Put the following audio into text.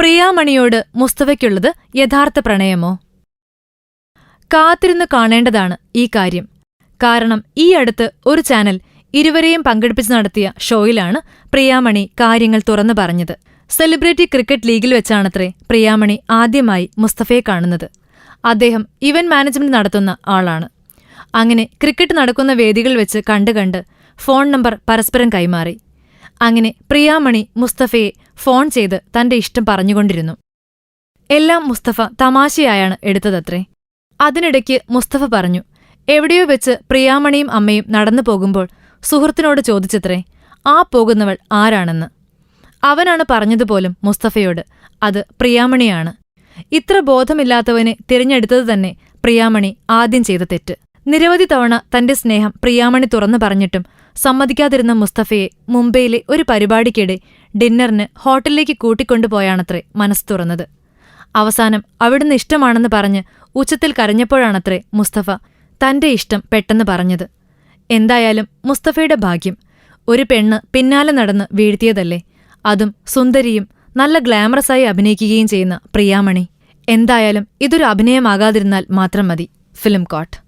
പ്രിയാമണിയോട് മുസ്തഫയ്ക്കുള്ളത് യഥാർത്ഥ പ്രണയമോ? കാത്തിരുന്ന് കാണേണ്ടതാണ് ഈ കാര്യം. കാരണം ഈ അടുത്ത് ഒരു ചാനൽ ഇരുവരെയും പങ്കെടുപ്പിച്ച് നടത്തിയ ഷോയിലാണ് പ്രിയാമണി കാര്യങ്ങൾ തുറന്നു പറഞ്ഞത്. സെലിബ്രിറ്റി ക്രിക്കറ്റ് ലീഗിൽ വെച്ചാണത്രേ പ്രിയാമണി ആദ്യമായി മുസ്തഫയെ കാണുന്നത്. അദ്ദേഹം ഇവന്റ് മാനേജ്മെന്റ് നടത്തുന്ന ആളാണ്. അങ്ങനെ ക്രിക്കറ്റ് നടക്കുന്ന വേദികൾ വെച്ച് കണ്ട് കണ്ട് ഫോൺ നമ്പർ പരസ്പരം കൈമാറി. അങ്ങനെ പ്രിയാമണി മുസ്തഫയെ ഫോൺ ചെയ്ത് തന്റെ ഇഷ്ടം പറഞ്ഞുകൊണ്ടിരുന്നു. എല്ലാം മുസ്തഫ തമാശയായാണ് എടുത്തതത്രേ. അതിനിടയ്ക്ക് മുസ്തഫ പറഞ്ഞു എവിടെയോ വെച്ച് പ്രിയാമണിയും അമ്മയും നടന്നു പോകുമ്പോൾ സുഹൃത്തിനോട് ചോദിച്ചത്രേ ആ പോകുന്നവൾ ആരാണെന്ന്? അവനാണ് പറഞ്ഞതുപോലും മുസ്തഫയോട് അത് പ്രിയാമണിയാണ്. ഇത്ര ബോധമില്ലാത്തവനെ തിരഞ്ഞെടുത്തത് തന്നെ പ്രിയാമണി ആദ്യം ചെയ്ത തെറ്റ്. നിരവധി തവണ തന്റെ സ്നേഹം പ്രിയാമണി തുറന്നു പറഞ്ഞിട്ടും സമ്മതിക്കാതിരുന്ന മുസ്തഫയെ മുംബൈയിലെ ഒരു പരിപാടിക്കിടെ ഡിന്നറിന് ഹോട്ടലിലേക്ക് കൂട്ടിക്കൊണ്ടുപോയാണത്രേ മനസ്സ് തുറന്നത്. അവസാനം അവിടുന്ന് ഇഷ്ടമാണെന്ന് പറഞ്ഞ് ഉച്ചത്തിൽ കരഞ്ഞപ്പോഴാണത്രേ മുസ്തഫ തന്റെ ഇഷ്ടം പെട്ടെന്ന് പറഞ്ഞത്. എന്തായാലും മുസ്തഫയുടെ ഭാഗ്യം ഒരു പെണ്ണ് പിന്നാലെ നടന്ന് വീഴ്ത്തിയതല്ലേ? അതും സുന്ദരിയും നല്ല ഗ്ലാമറസായി അഭിനയിക്കുകയും ചെയ്യുന്ന പ്രിയാമണി. എന്തായാലും ഇതൊരു അഭിനയമാകാതിരുന്നാൽ മാത്രം മതി. Film coat.